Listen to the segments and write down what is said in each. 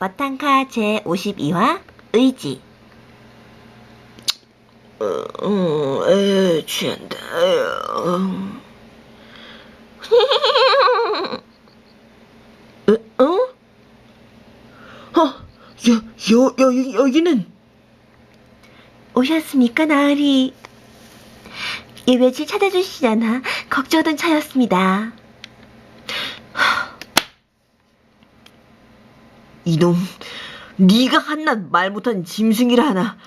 와탄카 제52화 의지 어, 어, 에, 취한다. 음. 에, 어? 어, 여, 여, 여, 여기는? 오셨습니까 나으리 예외질 찾아주시지 않아 걱정하던 차였습니다 이놈, 네가 한낱 말 못한 짐승이라 하나.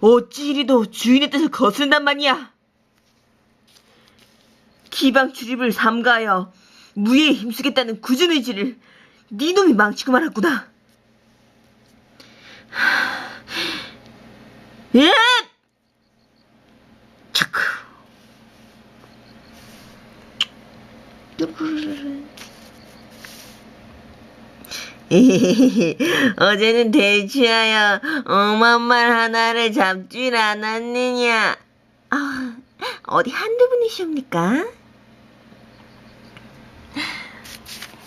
어찌 이리도 주인의 뜻을 거스른단 말이야. 기방 출입을 삼가하여 무예에 힘쓰겠다는 굳은 의지를 네 놈이 망치고 말았구나. 예! 차크. 어제는 대취하여 엄한 말 하나를 잡질 않았느냐? 아, 어디 한두 분이시옵니까?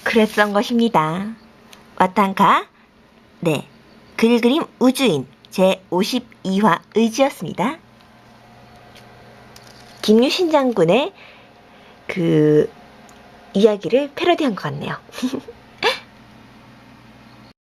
그랬던 것입니다 와탄카 네 글그림 우주인 제52화 의지였습니다 김유신 장군의 그 이야기를 패러디한 것 같네요